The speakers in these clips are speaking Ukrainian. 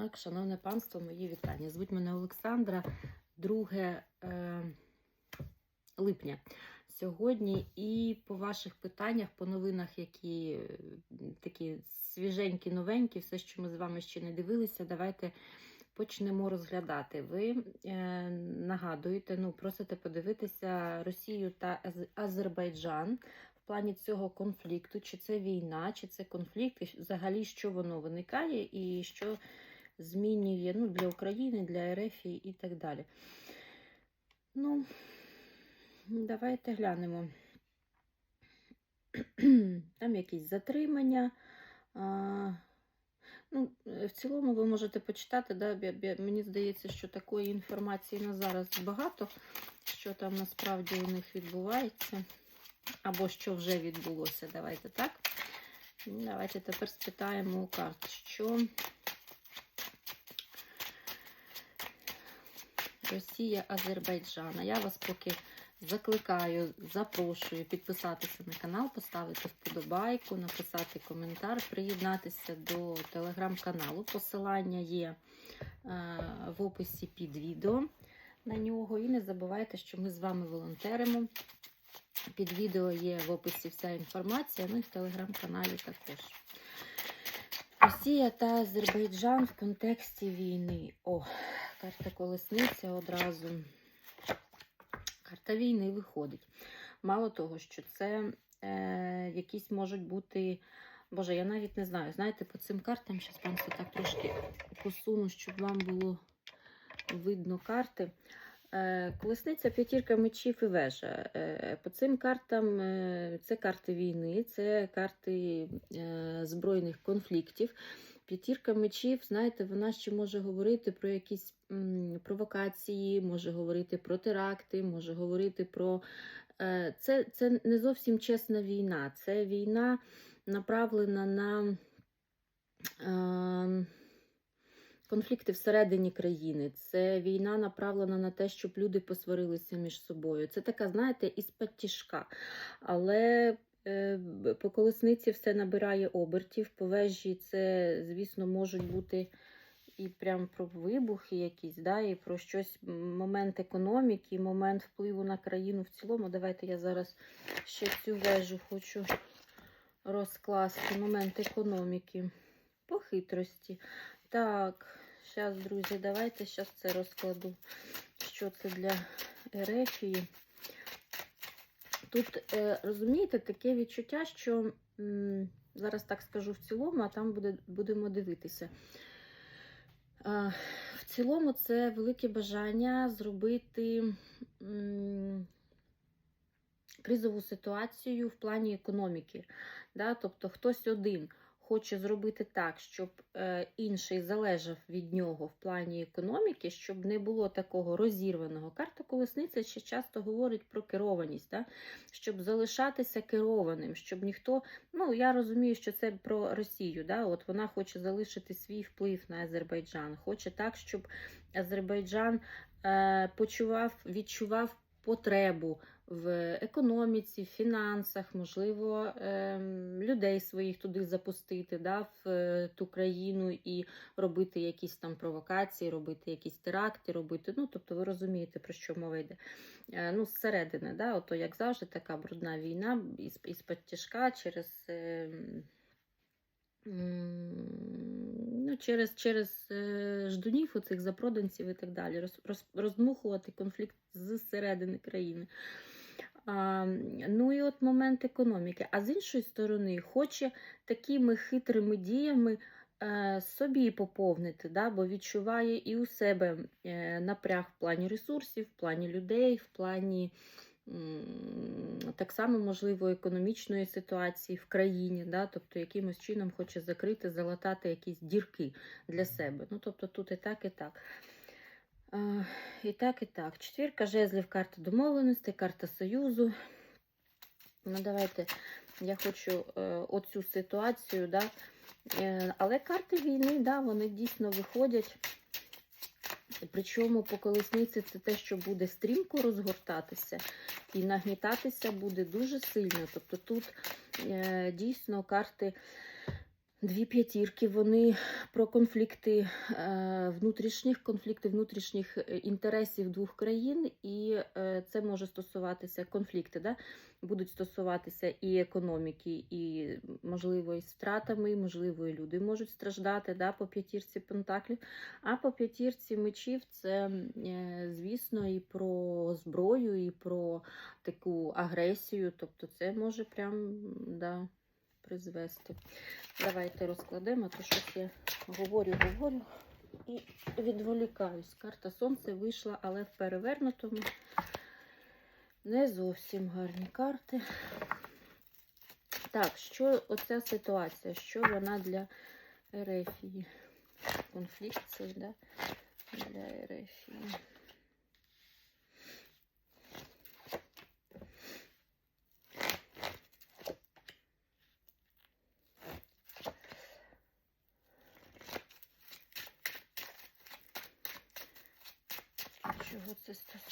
Так, шановне панство, мої вітання. Звуть мене Олександра, 2 е, липня. Сьогодні і по ваших питаннях, по новинах, які е, такі свіженькі, новенькі, все, що ми з вами ще не дивилися, давайте почнемо розглядати. Ви е, нагадуєте, ну, просите подивитися Росію та Азербайджан в плані цього конфлікту, чи це війна, чи це конфлікт, і взагалі що воно виникає, і що змінює ну, для України, для РФ і так далі. Ну, давайте глянемо. Там якісь затримання. А, ну, в цілому ви можете почитати, да, мені здається, що такої інформації на зараз багато, що там насправді у них відбувається, або що вже відбулося. Давайте так. Давайте тепер спитаємо у карт, що Росія, Азербайджана. Я вас поки закликаю, запрошую підписатися на канал, поставити вподобайку, написати коментар, приєднатися до телеграм-каналу. Посилання є е, в описі під відео на нього. І не забувайте, що ми з вами волонтеримо. Під відео є в описі вся інформація, ну і в телеграм-каналі також. Росія та Азербайджан в контексті війни. О, карта колесниця одразу. Карта війни виходить. Мало того, що це е, якісь можуть бути. Боже, я навіть не знаю. Знаєте, по цим картам, зараз пан так трошки посуну, щоб вам було видно карти. Е, Колесниця, п'ятірка мечів і вежа. Е, По цим картам е, це карти війни, це карти збройних конфліктів. П'ятірка мечів, знаєте, вона ще може говорити про якісь м, провокації, може говорити про теракти, може говорити про. Е, Це, це не зовсім чесна війна. Це війна направлена на. Е, конфлікти всередині країни. Це війна направлена на те, щоб люди посварилися між собою. Це така, знаєте, із-під тяжка. Але по колесниці все набирає обертів. По вежі це, звісно, можуть бути і прям про вибухи якісь, да, і про щось, момент економіки, момент впливу на країну в цілому. Давайте я зараз ще цю вежу хочу розкласти. Момент економіки. По хитрості. Так, зараз, друзі, давайте зараз це розкладу, що це для Ерефії. Тут, е, розумієте, таке відчуття, що зараз так скажу в цілому, а там буде, будемо дивитися. В цілому, це велике бажання зробити кризову ситуацію в плані економіки. Да? Тобто хтось один хоче зробити так, щоб е, інший залежав від нього в плані економіки, щоб не було такого розірваного. Карта колесниця ще часто говорить про керованість, да? щоб залишатися керованим, щоб ніхто. Ну, я розумію, що це про Росію. Да? От вона хоче залишити свій вплив на Азербайджан. Хоче так, щоб Азербайджан е, почував, відчував потребу в економіці, в фінансах, можливо, ем, людей своїх туди запустити, да, в е, ту країну і робити якісь там провокації, робити якісь теракти, робити. Ну, тобто, ви розумієте, про що мова йде. Е, Ну, зсередини, да, ото, як завжди, така брудна війна із, із тяжка через. ем, Ну, через через е, ждунів, оцих запроданців і так далі, роз, роз, роздмухувати конфлікт зсередини країни. Ну і от момент економіки. А з іншої сторони, хоче такими хитрими діями е, собі поповнити, да, бо відчуває і у себе е, напряг в плані ресурсів, в плані людей, в плані так само, можливо, економічної ситуації в країні, да, тобто якимось чином хоче закрити, залатати якісь дірки для себе. Ну, тобто тут і так, і так. І так, і так. Четвірка жезлів, карта домовленостей, карта Союзу. Ну, давайте я хочу е, оцю ситуацію, да. Е, але карти війни, да, вони дійсно виходять. Причому по колесниці це те, що буде стрімко розгортатися і нагнітатися буде дуже сильно. Тобто тут е, дійсно карти Дві п'ятірки, вони про конфлікти е, внутрішніх, конфлікти внутрішніх е, інтересів двох країн, і е, це може стосуватися конфлікти, да? будуть стосуватися і економіки, і можливо, і втратами, можливо, і люди можуть страждати да? по п'ятірці пентаклів. А по п'ятірці мечів це, звісно, і про зброю, і про таку агресію. Тобто, це може прям да, призвести. Давайте розкладемо, то щось я говорю, говорю і відволікаюсь. Карта Сонце вийшла, але в перевернутому. Не зовсім гарні карти. Так, що оця ситуація? Що вона для Ерефії? Конфлікт цей, да? Для Ерефії.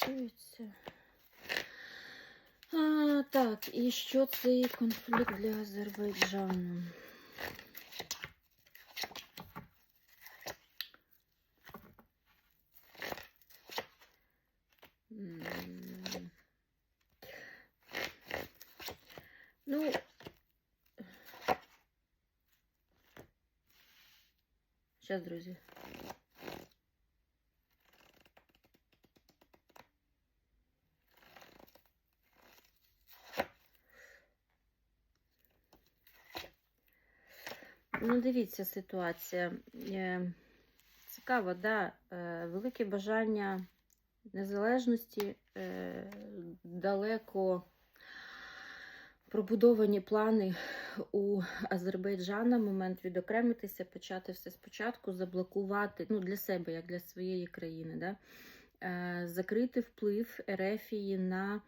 це стосується? А, так, і що цей конфлікт для Азербайджану? М. Ну, зараз, друзі. Дивіться, ситуація. Е, Цікаво, да? Е, Велике бажання незалежності, е, далеко пробудовані плани у Азербайджана, момент відокремитися, почати все спочатку, заблокувати ну, для себе, як для своєї країни, да? Закрити вплив Ерефії на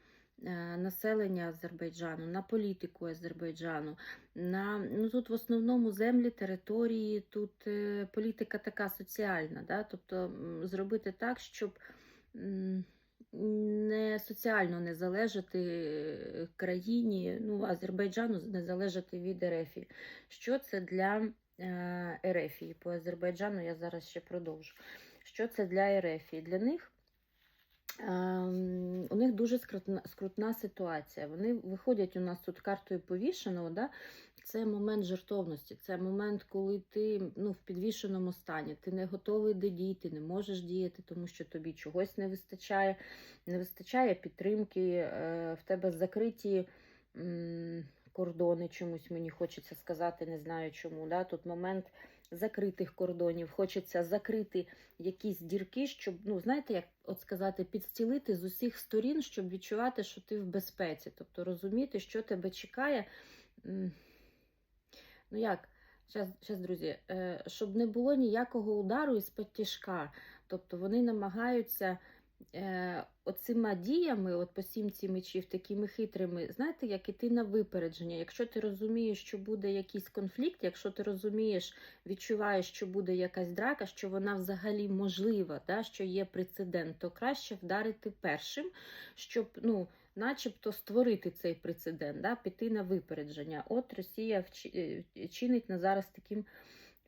населення Азербайджану, на політику Азербайджану. На, ну, Тут в основному землі, території, тут е, політика така соціальна, да? тобто зробити так, щоб не соціально не залежати е, країні, ну, Азербайджану не залежати від Ерефії. Що це для е, Ерефії? По Азербайджану я зараз ще продовжу. Що це для Ерефії? Для них у них дуже скрутна, скрутна ситуація. Вони виходять у нас тут картою повішеного. Да? Це момент жертовності, це момент, коли ти ну, в підвішеному стані, ти не готовий до дій, ти не можеш діяти, тому що тобі чогось не вистачає, не вистачає підтримки, е, в тебе закриті кордони чомусь, мені хочеться сказати, не знаю чому. Да? Тут момент закритих кордонів, хочеться закрити якісь дірки, щоб, ну, знаєте, як от сказати, підстілити з усіх сторін, щоб відчувати, що ти в безпеці. Тобто розуміти, що тебе чекає. Ну як, зараз, друзі, е, щоб не було ніякого удару із-під тяжка. Тобто вони намагаються оцима діями, от по сімці мечів, такими хитрими, знаєте, як іти на випередження. Якщо ти розумієш, що буде якийсь конфлікт, якщо ти розумієш, відчуваєш, що буде якась драка, що вона взагалі можлива, да, що є прецедент, то краще вдарити першим, щоб, ну, начебто створити цей прецедент, да, піти на випередження. От Росія е, чинить на зараз таким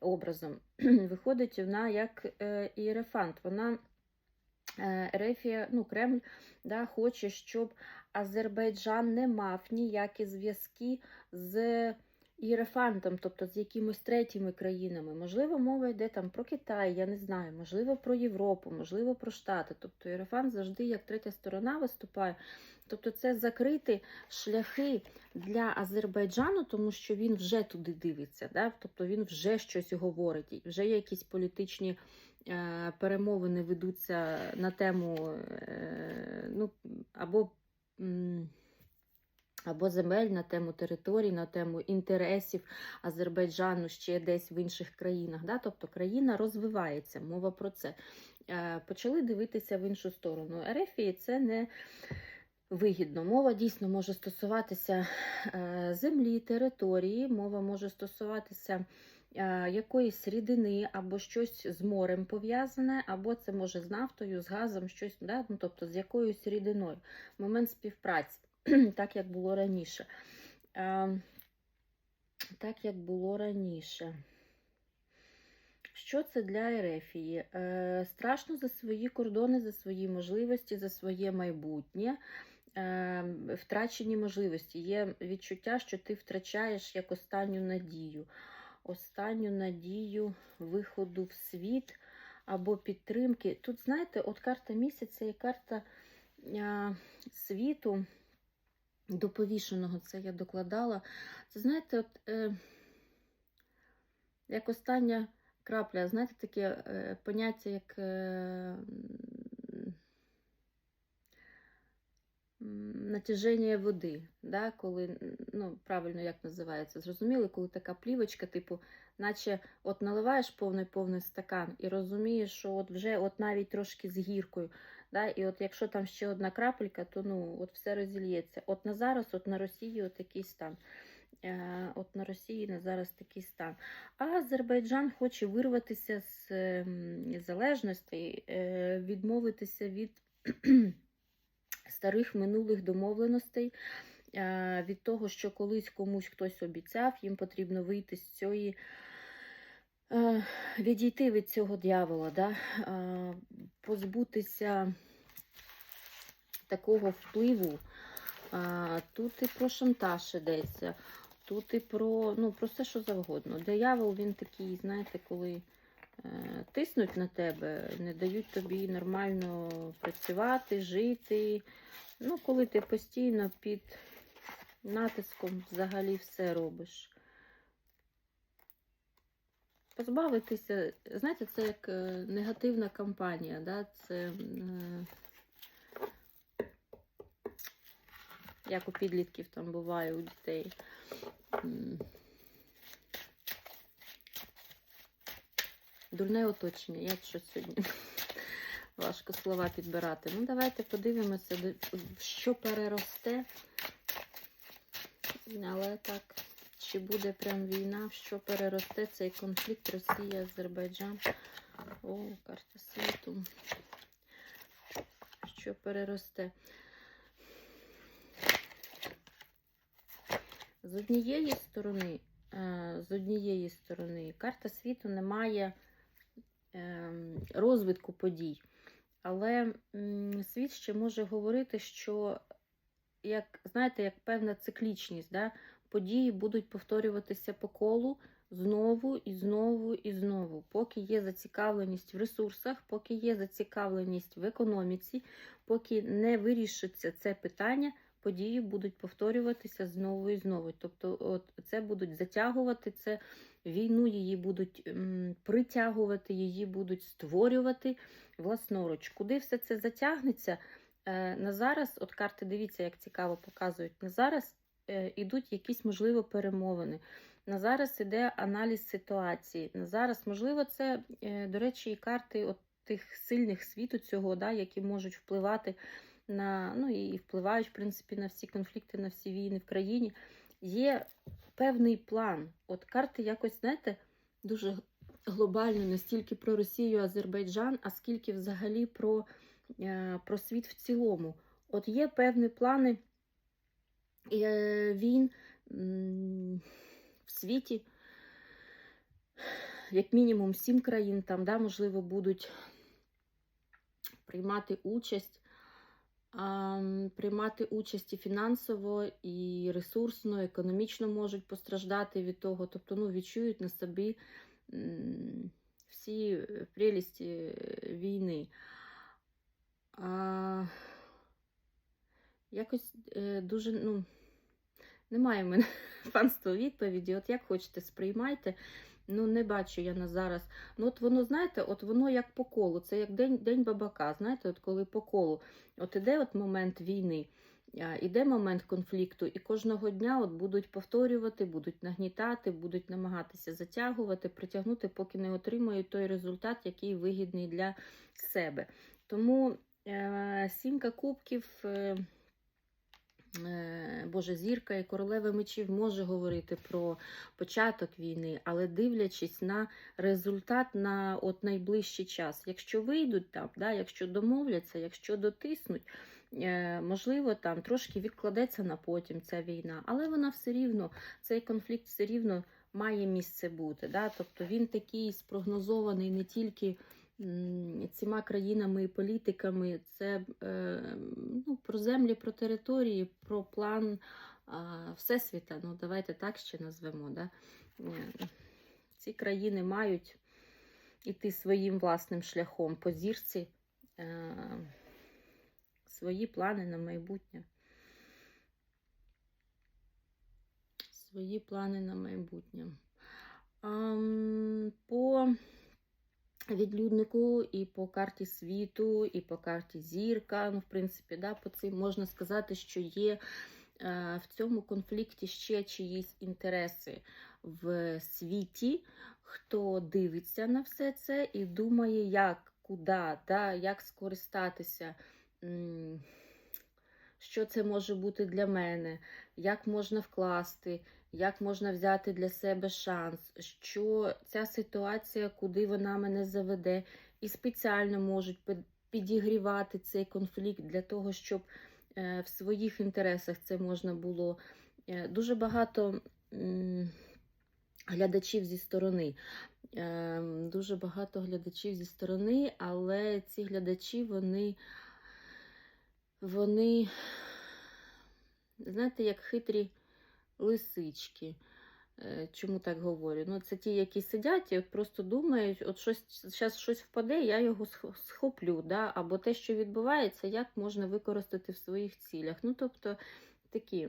образом. Виходить вона як е, ієрефант. Вона е, ну, Кремль да, хоче, щоб Азербайджан не мав ніякі зв'язки з Єрефантом, тобто з якимось третіми країнами. Можливо, мова йде там про Китай, я не знаю, можливо, про Європу, можливо, про Штати. Тобто Єрефант завжди як третя сторона виступає. Тобто це закрити шляхи для Азербайджану, тому що він вже туди дивиться, да? тобто він вже щось говорить, вже якісь політичні перемовини ведуться на тему е, ну, або. або земель на тему територій, на тему інтересів Азербайджану ще десь в інших країнах. Да? Тобто країна розвивається, мова про це. Е, Почали дивитися в іншу сторону. Ерефії це не вигідно. Мова дійсно може стосуватися е, землі, території, мова може стосуватися е, якоїсь рідини або щось з морем пов'язане, або це може з нафтою, з газом, щось, да? ну, тобто з якоюсь рідиною. Момент співпраці, так як було раніше. Е, так, як було раніше. Що це для Ерефії? Е, страшно за свої кордони, за свої можливості, за своє майбутнє, е, втрачені можливості. Є відчуття, що ти втрачаєш як останню надію. Останню надію виходу в світ або підтримки. Тут, знаєте, от карта місяця і карта е, світу до повішеного, це я докладала. Це, знаєте, от, е, як остання крапля, знаєте, таке е, поняття, як е, м, натяження води, да, коли, ну, правильно як називається, зрозуміли, коли така плівочка, типу, наче от наливаєш повний-повний стакан і розумієш, що от вже от навіть трошки з гіркою, да, і от якщо там ще одна крапелька, то ну, от все розільється. От на зараз, от на Росії от такий стан. Е, От на Росії на зараз такий стан. А Азербайджан хоче вирватися з ем, залежностей, е, відмовитися від старих минулих домовленостей, е, від того, що колись комусь хтось обіцяв, їм потрібно вийти з цієї. е, Відійти від цього дьявола, да? е, позбутися такого впливу. Тут і про шантаж ідеться, тут і про ну, про все, що завгодно. Диявол, він такий, знаєте, коли тиснуть на тебе, не дають тобі нормально працювати, жити. Ну, коли ти постійно під натиском взагалі все робиш. Позбавитися, знаєте, це як е, негативна кампанія, да? це. Е, як у підлітків там буває у дітей. Дурне оточення, як що сьогодні? Важко слова підбирати. Ну, давайте подивимося, що переросте. Але так, чи буде прям війна, що переросте цей конфлікт Росія, Азербайджан. О, карта світу. Що переросте? З однієї сторони, е, з однієї сторони, карта світу не має розвитку подій. Але світ ще може говорити, що, як, знаєте, як певна циклічність, да? події будуть повторюватися по колу знову і знову і знову. Поки є зацікавленість в ресурсах, поки є зацікавленість в економіці, поки не вирішиться це питання, події будуть повторюватися знову і знову. Тобто, от це будуть затягувати це війну, її будуть притягувати, її будуть створювати власноруч. Куди все це затягнеться? Е, на зараз, от карти, дивіться, як цікаво показують, на зараз е, ідуть якісь, можливо, перемовини. На зараз іде аналіз ситуації. На зараз, можливо, це, е, до речі, і карти от тих сильних світу цього, да, які можуть впливати на, ну і впливають, в принципі, на всі конфлікти, на всі війни в країні. Є певний план. От карти якось, знаєте, дуже глобально, не стільки про Росію, Азербайджан, а скільки взагалі про, е, про світ в цілому. От є певні плани е, війн в світі, як мінімум сім країн там, да, можливо, будуть приймати участь. Приймати участь і фінансово, і ресурсно, економічно можуть постраждати від того, тобто ну, відчують на собі всі е, прелісті е, війни. А, якось е, дуже, ну, немає в мене панство відповіді. От як хочете, сприймайте. Ну, не бачу я на зараз. Ну, от воно, знаєте, от воно як по колу. Це як день день бабака. Знаєте, от коли по колу. От іде от момент війни, іде момент конфлікту, і кожного дня от будуть повторювати, будуть нагнітати, будуть намагатися затягувати, притягнути, поки не отримають той результат, який вигідний для себе. Тому е, сімка кубків. Е, Е, Боже, зірка і королева мечів може говорити про початок війни, але дивлячись на результат на от найближчий час. Якщо вийдуть там, да, якщо домовляться, якщо дотиснуть, Е, Можливо, там трошки відкладеться на потім ця війна, але вона все рівно, цей конфлікт все рівно має місце бути. Да? Тобто він такий спрогнозований не тільки цими країнами і політиками, це е, ну, про землі, про території, про план Всесвіта. Ну, давайте так ще назвемо. Да? Е, Ці країни мають іти своїм власним шляхом по зірці, е, свої плани на майбутнє. Свої плани на майбутнє. По відлюднику і по карті світу, і по карті зірка. Ну, в принципі, да, по цим можна сказати, що є е, в цьому конфлікті ще чиїсь інтереси в світі, хто дивиться на все це і думає, як, куди, да, як скористатися. Що це може бути для мене, як можна вкласти, як можна взяти для себе шанс, що ця ситуація, куди вона мене заведе, і спеціально можуть підігрівати цей конфлікт для того, щоб е, в своїх інтересах це можна було. Е, Дуже багато глядачів зі сторони. Е, Дуже багато глядачів зі сторони, але ці глядачі, вони, вони, знаєте, як хитрі лисички. Е, Чому так говорю? Ну, це ті, які сидять і просто думають, от щось зараз щось впаде, я його схоплю. Да? Або те, що відбувається, як можна використати в своїх цілях. Ну, тобто такі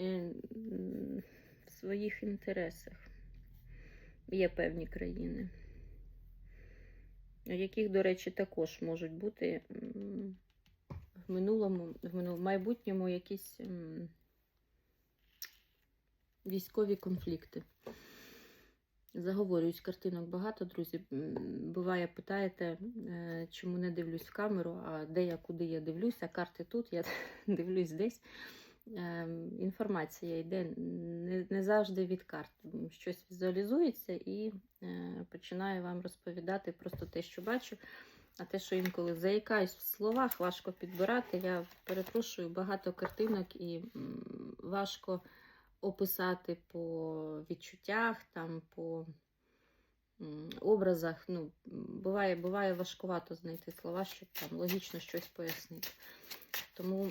е, в своїх інтересах є певні країни, яких, до речі, також можуть бути минулому, в минулому майбутньому якісь військові конфлікти. Заговорююсь картинок багато, друзі. Буває, питаєте, е, чому не дивлюсь в камеру, а де я, куди я дивлюсь, а карти тут, я дивлюсь десь. Ем, Інформація йде не, не завжди від карт. Щось візуалізується і е, починаю вам розповідати просто те, що бачу. А те, що інколи заїкаюсь в словах, важко підбирати. Я перепрошую багато картинок і важко описати по відчуттях, там, по образах. Ну, буває, буває важкувато знайти слова, щоб там логічно щось пояснити. Тому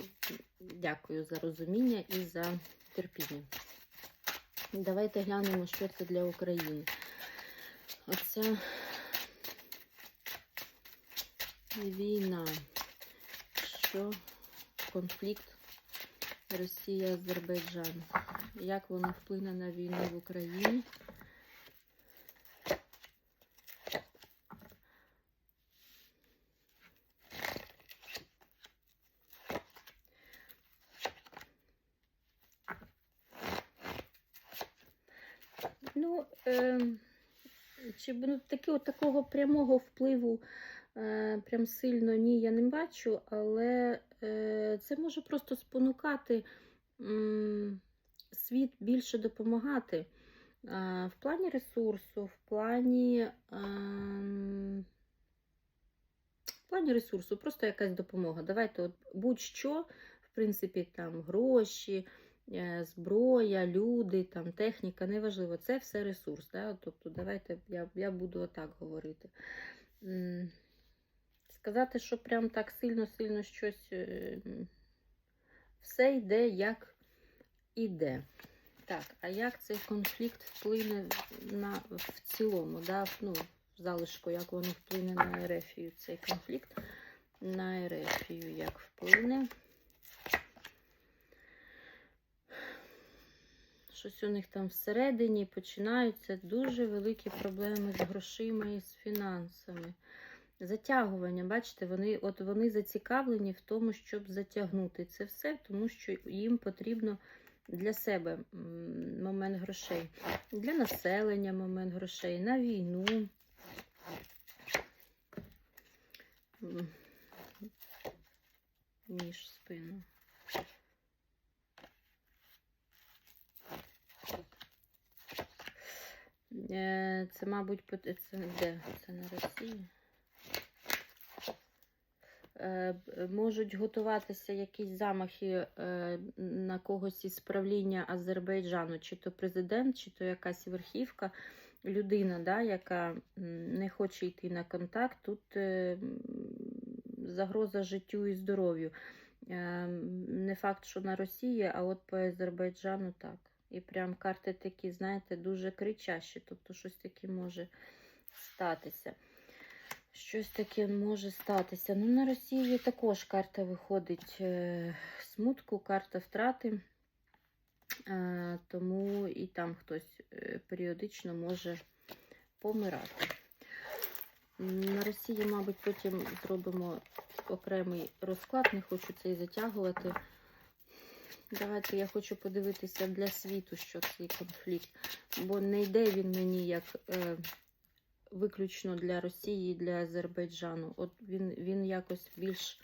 дякую за розуміння і за терпіння. Давайте глянемо, що це для України. Оце війна, що конфлікт Росія-Азербайджан. Як воно вплине на війну в Україні? Ну, е, чи ну, таки, от такого прямого впливу прям сильно ні, я не бачу, але е, це може просто спонукати світ більше допомагати е, в плані ресурсу, в плані, ем, в плані ресурсу, просто якась допомога. Давайте от будь-що, в принципі, там гроші, е, зброя, люди, там, техніка, неважливо, це все ресурс. Да? Тобто, давайте я, я буду отак говорити. Сказати, що прям так сильно-сильно щось е, все йде як іде. Так, а як цей конфлікт вплине на в цілому, да? ну, залишку, як воно вплине на Ерефію, цей конфлікт? На Ерефію як вплине? Щось у них там всередині починаються дуже великі проблеми з грошима і з фінансами. Затягування, бачите, вони, от вони зацікавлені в тому, щоб затягнути це все, тому що їм потрібно для себе момент грошей, для населення момент грошей, на війну. Ніж спину. Е, Це, мабуть, це де? Це на Росії. Е, можуть готуватися якісь замахи е, на когось із правління Азербайджану, чи то президент, чи то якась верхівка, людина, да, яка не хоче йти на контакт. Тут е, загроза життю і здоров'ю. Не факт, що на Росії, а от по Азербайджану так. І прям карти такі, знаєте, дуже кричащі, тобто щось таке може статися. Щось таке може статися. Ну, на Росії також карта виходить е, смутку, карта втрати. Е, тому і там хтось е, періодично може помирати. На Росії, мабуть, потім зробимо окремий розклад, не хочу цей затягувати. Давайте я хочу подивитися для світу, що цей конфлікт, бо не йде він мені як виключно для Росії і для Азербайджану. От він, він якось більш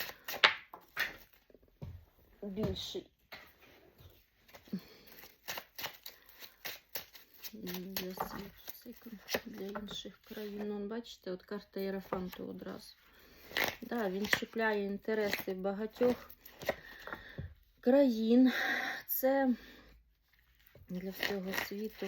більший. Для для інших країн. Ну, бачите, от карта Єрафанту одразу. Да, він чіпляє інтереси багатьох країн. Це для всього світу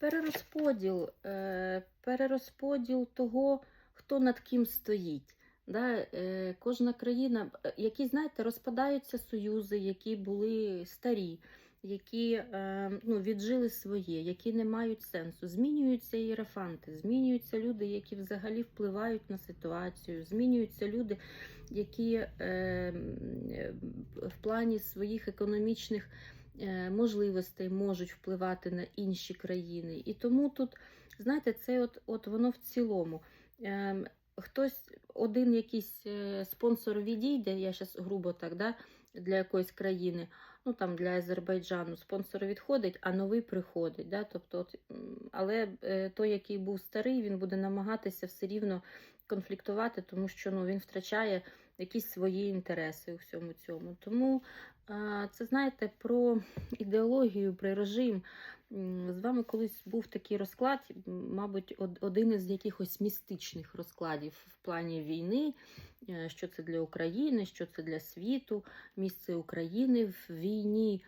перерозподіл, е, перерозподіл того, хто над ким стоїть. Да, е, кожна країна, які, знаєте, розпадаються союзи, які були старі, які е, ну, віджили своє, які не мають сенсу. Змінюються ієрофанти, змінюються люди, які взагалі впливають на ситуацію, змінюються люди, які в плані своїх економічних можливостей можуть впливати на інші країни. І тому тут, знаєте, це от, от воно в цілому. Ем, Хтось, один якийсь е, спонсор відійде, я зараз грубо так, да, для якоїсь країни, ну там для Азербайджану спонсор відходить, а новий приходить. Да, тобто, от, але е, той, який був старий, він буде намагатися все рівно конфліктувати, тому що ну, він втрачає якісь свої інтереси у всьому цьому. Тому це знаєте про ідеологію, про режим. З вами колись був такий розклад, мабуть, один із якихось містичних розкладів в плані війни, е, що це для України, що це для світу, місце України в війні.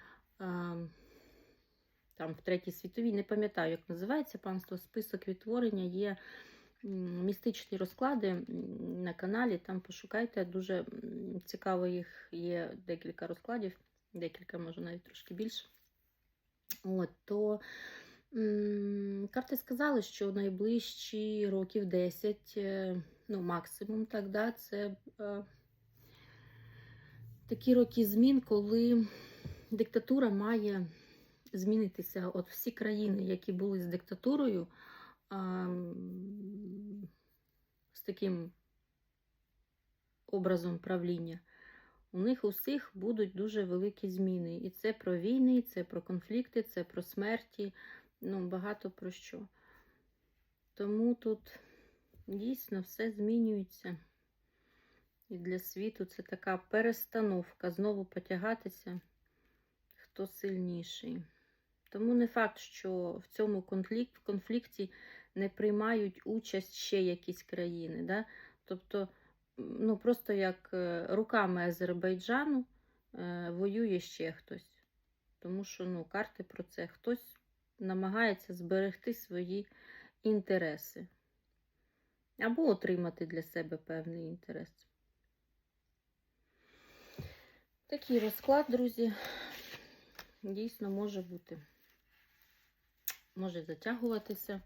Там в третій світовій, не пам'ятаю, як називається панство, список відтворення є містичні розклади на каналі. Там пошукайте, дуже цікаво їх є декілька розкладів, декілька, може навіть трошки більше. От, то карти сказали, що найближчі років 10, е, ну, максимум, так, да, це е, такі роки змін, коли диктатура має змінитися. От всі країни, які були з диктатурою, а, з таким образом правління, у них усіх будуть дуже великі зміни. І це про війни, це про конфлікти, це про смерті, ну, багато про що. Тому тут дійсно все змінюється. І для світу це така перестановка, знову потягатися, хто сильніший. Тому не факт, що в цьому конфлікт, конфлікті не приймають участь ще якісь країни. Да? Тобто, ну просто як е, руками Азербайджану е, воює ще хтось. Тому що ну, карти про це хтось намагається зберегти свої інтереси. Або отримати для себе певний інтерес. Такий розклад, друзі, дійсно може бути. Може затягуватися.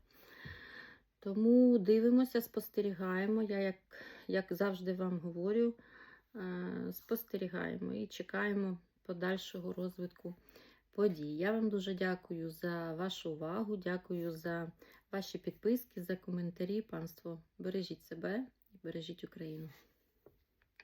Тому дивимося, спостерігаємо. Я, як, як завжди вам говорю, е, спостерігаємо і чекаємо подальшого розвитку подій. Я вам дуже дякую за вашу увагу, дякую за ваші підписки, за коментарі. Панство, бережіть себе і бережіть Україну.